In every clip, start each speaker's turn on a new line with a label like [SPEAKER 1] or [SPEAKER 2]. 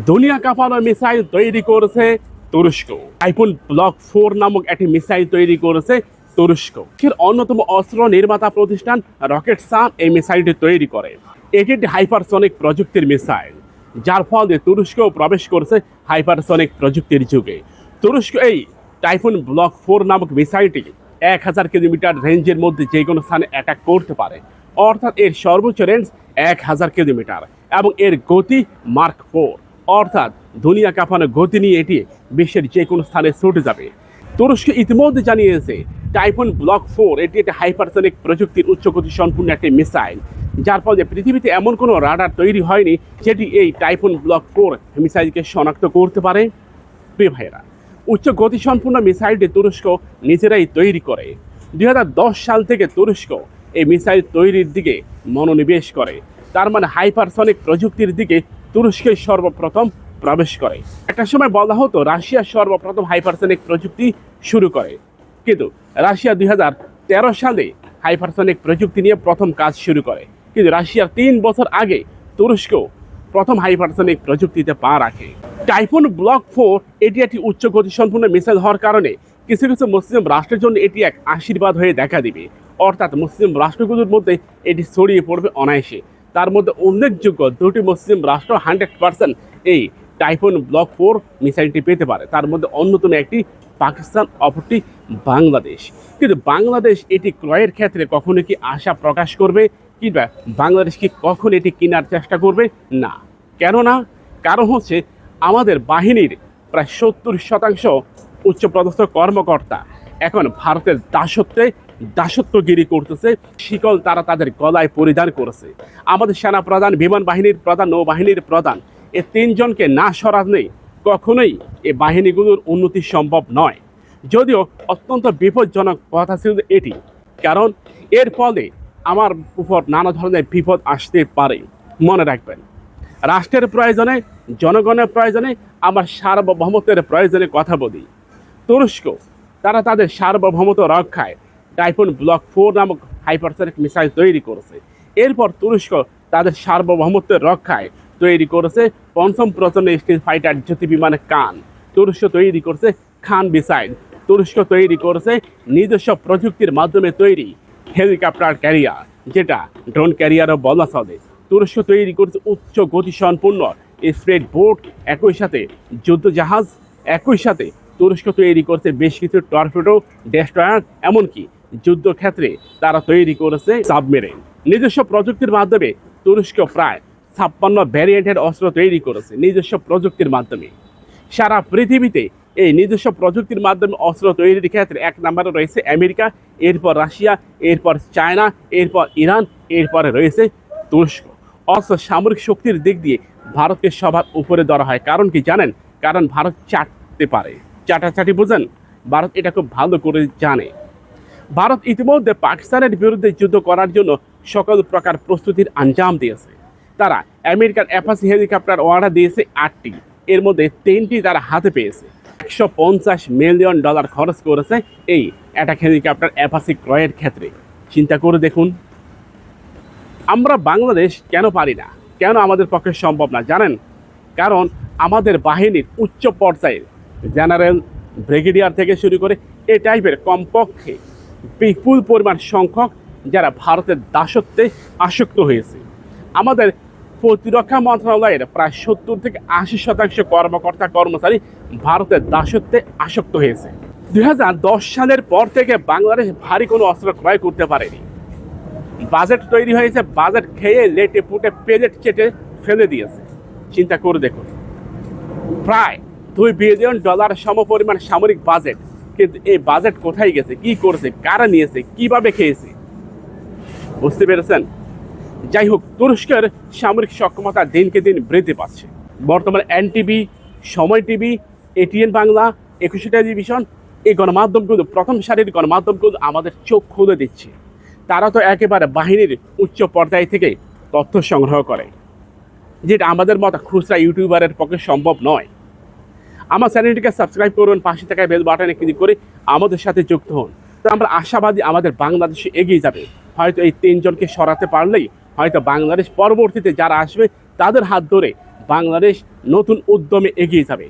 [SPEAKER 1] দুনিয়া কাঁপানো মিসাইল তৈরি করেছে তুরস্ক। আইফোন ব্লক ফোর নামক একটি মিসাইল তৈরি করেছে তুরস্ক। এর অন্যতম অস্ত্র নির্মাতা প্রতিষ্ঠান রকেট সান এই মিসাইলটি তৈরি করে। এটি একটি হাইপারসনিক প্রযুক্তির মিসাইল, যার ফলে তুরস্ক প্রবেশ করেছে হাইপারসনিক প্রযুক্তির যুগে। তুরস্ক এই টাইফুন ব্লক ফোর নামক মিসাইলটি এক হাজার কিলোমিটার রেঞ্জের মধ্যে যে কোনো স্থানে অ্যাটাক করতে পারে। অর্থাৎ এর সর্বোচ্চ রেঞ্জ এক হাজার কিলোমিটার এবং এর গতি মার্ক ফোর অর্থাৎ দুনিয়া কাঁপানো গতি নিয়ে এটি বিশ্বের যে কোনো স্থানে ছুটে যাবে। তুরস্ক ইতিমধ্যে জানিয়েছে, টাইফুন ব্লক ফোর, এটি একটি হাইপারসনিক প্রযুক্তির উচ্চ গতি সম্পূর্ণ একটি মিসাইল, যার ফলে পৃথিবীতে এমন কোনো রাডার তৈরি হয়নি যেটি এই টাইফুন ব্লক ফোর মিসাইলকে শনাক্ত করতে পারে। প্রিয় ভাইয়েরা উচ্চ গতিসম্পন্ন মিসাইলটি তুরস্ক নিজেরাই তৈরি করে। দুই হাজার দশ সাল থেকে তুরস্ক এই মিসাইল তৈরির দিকে মনোনিবেশ করে। তার মানে হাইপারসনিক প্রযুক্তির দিকে তুরস্কের সর্বপ্রথম প্রবেশ করে। একটা সময় বলা হতো রাশিয়া সর্বপ্রথম হাইপারসনিক প্রযুক্তি শুরু করে। কিন্তু রাশিয়া দুই তেরো সালে হাইপারসনিক প্রযুক্তি নিয়ে প্রথম কাজ শুরু করে। কিন্তু রাশিয়ার তিন বছর আগে তুরস্ক প্রথম হাইপারসনিক প্রযুক্তিতে পা রাখে। টাইফুন ব্লক ফোর, এটি একটি উচ্চ গতিসম্পন্ন মিসাইল হওয়ার কারণে কিছু কিছু মুসলিম রাষ্ট্রের জন্য এটি এক আশীর্বাদ হয়ে দেখা দিবে। অর্থাৎ মুসলিম রাষ্ট্রগুলোর মধ্যে এটি ছড়িয়ে পড়বে অনায়াসে। তার মধ্যে উল্লেখযোগ্য দুটি মুসলিম রাষ্ট্র হান্ড্রেড পার্সেন্ট এই টাইফুন ব্লক ফোর মিসাইলটি পেতে পারে। তার মধ্যে অন্যতম একটি পাকিস্তান, অপরটি বাংলাদেশ। কিন্তু বাংলাদেশ এটি ক্রয়ের ক্ষেত্রে কখনো কি আশা প্রকাশ করবে? কিংবা বাংলাদেশ কি কখন এটি কেনার চেষ্টা করবে? না। কেননা কারণ হচ্ছে আমাদের বাহিনীর প্রায় সত্তর শতাংশ উচ্চপদস্থ কর্মকর্তা। এখন ভারতের দাসত্বে দাসত্বগিরি করতেছে, শিকল তারা তাদের গলায় পরিধান করেছে। আমাদের সেনা প্রধান বিমান বাহিনীর প্রধান নৌবাহিনীর প্রধান, এ তিনজনকে না সরালে কখনোই এ বাহিনীগুলোর উন্নতি সম্ভব নয়। যদিও অত্যন্ত বিপজ্জনক কথা ছিল এটি, কারণ এর ফলে আমার উপর নানা ধরনের বিপদ আসতে পারে, মনে রাখবেন। রাষ্ট্রের প্রয়োজনে, জনগণের প্রয়োজনে আমার সার্বভৌমত্বের প্রয়োজনে কথা বলি। তুরস্ক, তারা তাদের সার্বভৌমত্ব রক্ষায় টাইফুন ব্লক ফোর নামক হাইপারসনিক মিসাইল তৈরি করেছে। এরপর তুরস্ক তাদের সার্বভৌমত্বের রক্ষায় তৈরি করেছে পঞ্চম প্রজন্মের স্টিল ফাইটার জ্যোতি বিমান কান। তুরস্ক তৈরি করেছে খান মিসাইল। তুরস্ক তৈরি করেছে নিজস্ব প্রযুক্তির মাধ্যমে তৈরি হেলিকপ্টার ক্যারিয়ার, যেটা ড্রোন ক্যারিয়ারও বলা চলে তুরস্ক তৈরি করেছে উচ্চ গতিসম্পন্ন স্প্রেড বোট, একই সাথে যুদ্ধ জাহাজ একই সাথে তুরস্ক তৈরি করছে বেশ কিছু টর্পেডো, ডেস্ট্রয়ার, এমনকি যুদ্ধক্ষেত্রে তারা তৈরি করেছে সাবমেরিন। নিজস্ব প্রযুক্তির মাধ্যমে তুরস্ক প্রায় ছাপ্পান্ন ভ্যারিয়েন্টের অস্ত্র তৈরি করেছে নিজস্ব প্রযুক্তির মাধ্যমে। সারা পৃথিবীতে এই নিজস্ব প্রযুক্তির মাধ্যমে অস্ত্র তৈরির ক্ষেত্রে এক নম্বরে রয়েছে আমেরিকা, এরপর রাশিয়া, এরপর চায়না, এরপর ইরান, এরপরে রয়েছে তুরস্ক। অস্ত্র সামরিক শক্তির দিক দিয়ে ভারতকে সবার উপরে ধরা হয়। কারণ কি জানেন? কারণ ভারত চাটতে পারে। চাটাচাটি বোঝেন? ভারত এটা খুব ভালো করে জানে। ভারত ইতিমধ্যে পাকিস্তানের বিরুদ্ধে যুদ্ধ করার জন্য সকল প্রকার প্রস্তুতির আঞ্জাম দিয়েছে। তারা আমেরিকার অ্যাপাসি হেলিকপ্টার অর্ডার দিয়েছে আটটি। এর মধ্যে তিনটি তারা হাতে পেয়েছে। একশো পঞ্চাশ মিলিয়ন ডলার খরচ করেছে এই অ্যাটাক হেলিকপ্টার অ্যাপাসি ক্রয়ের ক্ষেত্রে। চিন্তা করে দেখুন। আমরা বাংলাদেশ কেন পারি না? কেন আমাদের পক্ষে সম্ভব না, জানেন? কারণ আমাদের বাহিনীর উচ্চ পর্যায়ের জেনারেল ব্রিগেডিয়ার থেকে শুরু করে এই টাইপের কমপক্ষে বিপুল পরিমাণ সংখ্যক যারা ভারতের দাসত্বে আসক্ত হয়েছে। আমাদের প্রতিরক্ষা মন্ত্রণালয়ের প্রায় সত্তর থেকে আশি শতাংশ কর্মকর্তা কর্মচারী ভারতের দাসত্বে আসক্ত হয়েছে। দুই হাজার দশ সালের পর থেকে বাংলাদেশ ভারী কোনো অস্ত্র ক্রয় করতে পারেনি। বাজেট তৈরি হয়েছে, বাজেট খেয়ে লেটে পুটে পেলেট চেটে ফেলে দিয়েছে। চিন্তা করে দেখুন। প্রায় দুই বিলিয়ন ডলার সমপরিমাণ সামরিক বাজেট কিন্তু এই বাজেট কোথায় গেছে, কি করছে, কারা নিয়েছে, কীভাবে খেয়েছে? বুঝতে পেরেছেন? যাই হোক, তুরস্কের সামরিক সক্ষমতা দিনকে দিন বৃদ্ধি পাচ্ছে। বর্তমানে N TV Somoy TV ATN Bangla, Ekushey television, এই গণমাধ্যমগুলো প্রথম সারির গণমাধ্যমগুলো আমাদের চোখ খুলে দিচ্ছে। তারা তো একেবারে বাহিনীর উচ্চ পর্যায় থেকে তথ্য সংগ্রহ করে। যেটা আমাদের মতো খুচরা ইউটিউবারের পক্ষে সম্ভব নয়। আমার চ্যানেলটিকে সাবস্ক্রাইব করুন, পাশে থাকা বেল বাটনে ক্লিক করে আমাদের সাথে যুক্ত হন। তো আমরা আশাবাদী আমাদের বাংলাদেশে এগিয়ে যাবে। হয়তো এই তিনজনকে সরাতে পারলেই হয়তো বাংলাদেশ পরবর্তীতে যারা আসবে, তাদের হাত ধরে বাংলাদেশ নতুন উদ্যমে এগিয়ে যাবে।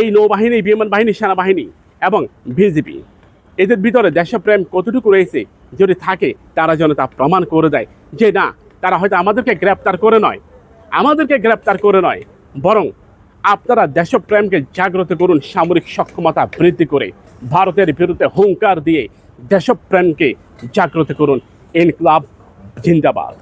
[SPEAKER 1] এই নৌবাহিনী বিমান বাহিনী সেনাবাহিনী এবং বিজেপি এদের ভিতরে দেশপ্রেম কতটুকু রয়েছে, যদি থাকে, তারা যেন তা প্রমাণ করে দেয় যে না, তারা হয়তো আমাদেরকে গ্রেপ্তার করে নয়। আমাদেরকে গ্রেপ্তার করে নয়, বরং আপনারা দেশপ্রেমকে জাগ্রত করুন, সামরিক সক্ষমতা বৃদ্ধি করে। ভারতের বিরুদ্ধে হুঙ্কার দিয়ে দেশপ্রেমকে জাগ্রত করুন। ইনকলাব জিন্দাবাদ।